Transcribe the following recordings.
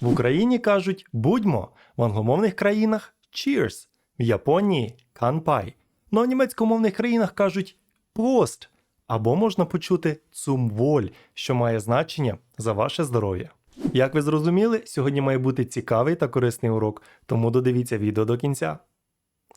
В Україні кажуть будьмо, в англомовних країнах cheers, в Японії канпай. Ну а в німецькомовних країнах кажуть прост. Або можна почути Wohl, що має значення за ваше здоров'я. Як ви зрозуміли, сьогодні має бути цікавий та корисний урок, тому додивіться відео до кінця.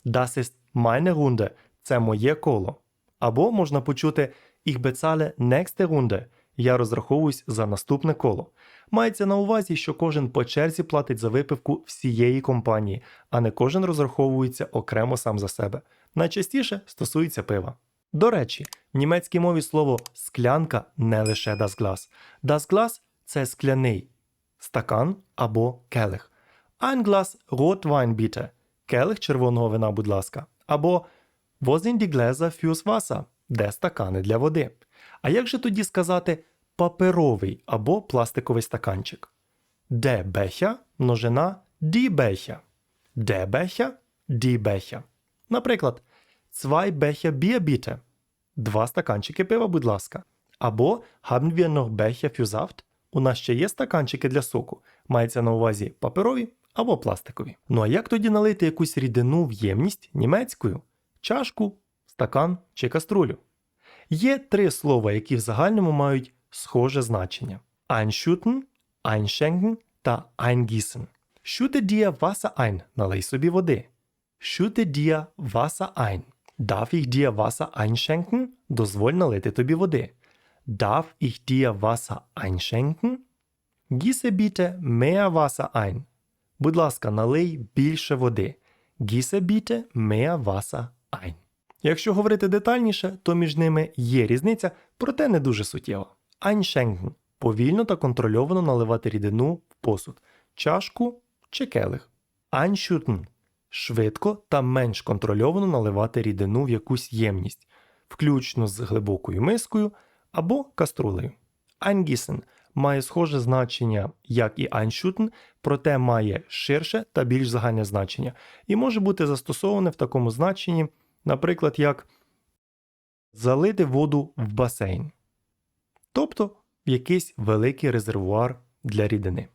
Das ist meine Runde – це моє коло. Або можна почути Ich bezahle nächste Runde – я розраховуюсь за наступне коло. Мається на увазі, що кожен по черзі платить за випивку всієї компанії, а не кожен розраховується окремо сам за себе. Найчастіше стосується пива. До речі, в німецькій мові слово склянка не лише das Glas. Das Glas – це скляний стакан або келих. Ein Glas Rotwein bitte. Келих червоного вина, будь ласка. Або Wo sind die Gläser fürs Wasser? Де стакани для води? А як же тоді сказати паперовий або пластиковий стаканчик? Де Becher множина die Becher. Де Becher die Becher. Наприклад, Becher Bier bitte. Два стаканчики пива, будь ласка. Або haben wir noch Becher für Saft? У нас ще є стаканчики для соку. Мається на увазі паперові або пластикові. Ну а як тоді налити якусь рідину в ємність німецькою? Чашку, стакан чи каструлю? Є три слова, які в загальному мають схоже значення: einschütten, einschenken та eingießen. Schütte dir Wasser ein – налий собі води. Schütte dir Wasser ein. Darf ich dir Wasser einschenken? Дозволь налити тобі води. Darf ich dir Wasser einschenken? Gieße bitte mehr Wasser ein. Будь ласка, налий більше води. Gieße bitte mehr Wasser ein. Якщо говорити детальніше, то між ними є різниця, проте не дуже суттєва. Einschenken – повільно та контрольовано наливати рідину в посуд, чашку чи келих. Einschütten – швидко та менш контрольовано наливати рідину в якусь ємність, включно з глибокою мискою або каструлею. Eingießen має схоже значення, як і einschütten, проте має ширше та більш загальне значення і може бути застосоване в такому значенні, наприклад, як залити воду в басейн, тобто в якийсь великий резервуар для рідини.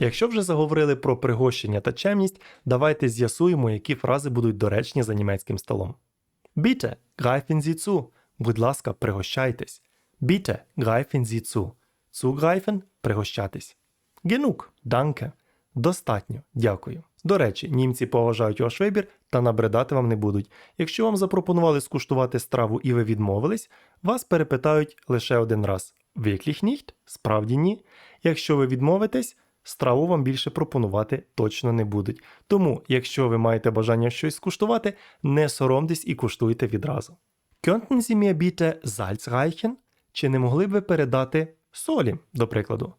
Якщо вже заговорили про пригощення та чемність, давайте з'ясуємо, які фрази будуть доречні за німецьким столом. Bitte, greifen Sie zu. Будь ласка, пригощайтесь. Bitte, greifen Sie zu. Zugreifen – пригощатись. Genug – danke. Достатньо, дякую. До речі, німці поважають ваш вибір та набридати вам не будуть. Якщо вам запропонували скуштувати страву і ви відмовились, вас перепитають лише один раз. Wirklich? Справді ні. Якщо ви відмовитесь, страву вам більше пропонувати точно не будуть. Тому, якщо ви маєте бажання щось скуштувати, не соромтесь і куштуйте відразу. Könnten Sie mir bitte Salz reichen? Чи не могли б ви передати солі, до прикладу?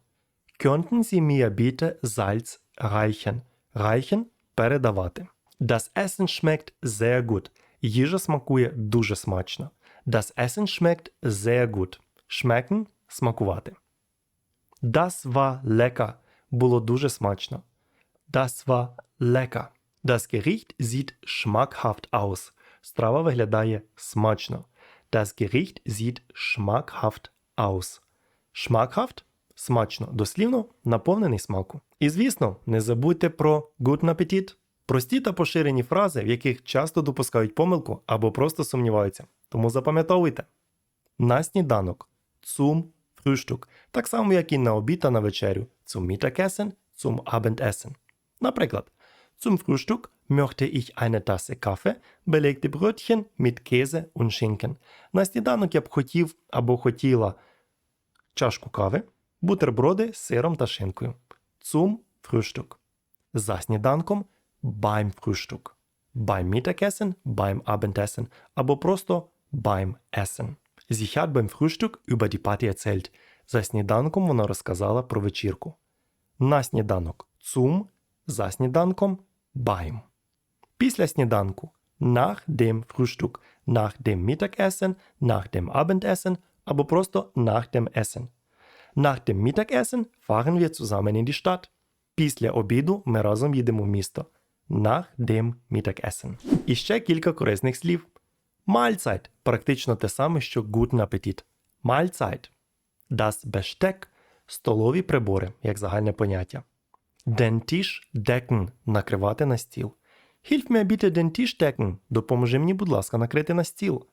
Könnten Sie mir bitte Salz reichen? Reichen – передавати. Das Essen schmeckt sehr gut. Їжа смакує дуже смачно. Das Essen schmeckt sehr gut. Schmecken – смакувати. Das war lecker. Було дуже смачно. Das war lecker. Das Gericht sieht schmackhaft aus. Страва виглядає смачно. Das Gericht sieht schmackhaft aus. Schmackhaft – смачно, дослівно наповнений смаку. І звісно, не забудьте про guten Appetit. Прості та поширені фрази, в яких часто допускають помилку або просто сумніваються. Тому запам'ятовуйте. На сніданок zum Frühstück, так само як і на обід та на вечерю zum Mittagessen, zum Abendessen. Наприклад, zum Frühstück möchte ich eine Tasse Kaffee, belegte Brötchen mit Käse und Schinken. На сніданок я б хотів або хотіла чашку кави, бутерброди з сиром та шинкою. Zum Frühstück. За сніданком beim Frühstück. Beim Mittagessen, beim Abendessen або просто beim Essen. Sie hat beim Frühstück über die Party erzählt. За сніданком вона розказала про вечірку. На сніданок zum, за сніданком beim. Після сніданку nach dem Frühstück, nach dem Mittagessen, nach dem Abendessen або просто nach dem Essen. Nach dem Mittagessen fahren wir zusammen in die Stadt. Після обіду ми разом їдемо в місто. Nach dem Mittagessen. І ще кілька корисних слів. Mahlzeit – практично те саме, що guten Appetit. Mahlzeit. Das Besteck – столові прибори, як загальне поняття. Den Tisch decken – накривати на стіл. Hilf mir bitte den Tisch decken – допоможи мені, будь ласка, накрити на стіл.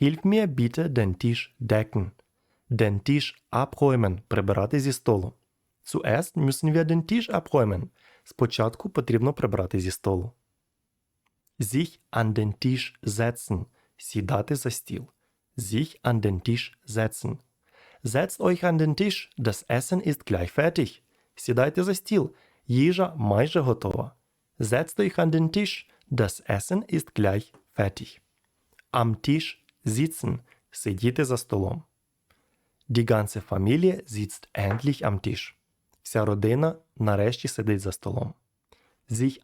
Hilf mir bitte den Tisch decken. Den Tisch abräumen – прибирати зі столу. Zuerst müssen wir den Tisch abräumen. Спочатку потрібно прибрати зі столу. Sich an den Tisch setzen – сідати за стіл. Sich an den Tisch setzen. Setzt euch an den Tisch, das Essen ist gleich fertig. Сідайте за стіл, їжа майже готова. Setzt euch an den Tisch, das Essen ist gleich fertig. Am Tisch sitzen – сидіти за столом. Die ganze Familie sitzt endlich am Tisch. Вся родина нарешті сидить за столом.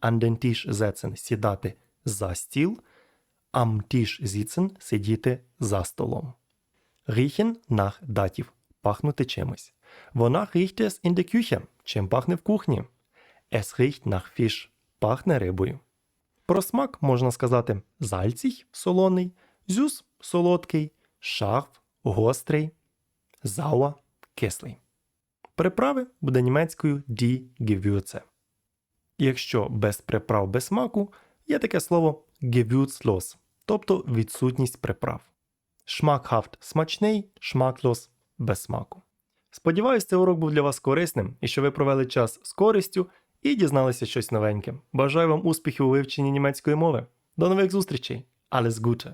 Den Tisch setzen – сідати за стіл. Am Tisch сидіти за столом. Riechen nach датів – пахнути чимось. Вона riecht es in чим пахне в кухні. Es riecht nach Fisch – пахне рибою. Про смак можна сказати зальцій – солоний, зюс – солодкий, шарф – гострий, зауа – кислий. Приправи буде німецькою die Gewürze. Якщо без приправ без смаку, є таке слово gewürzlos, тобто відсутність приправ. Schmackhaft – смачний, schmacklos – без смаку. Сподіваюсь, цей урок був для вас корисним і що ви провели час з користю і дізналися щось новеньке. Бажаю вам успіхів у вивченні німецької мови. До нових зустрічей! Alles Gute!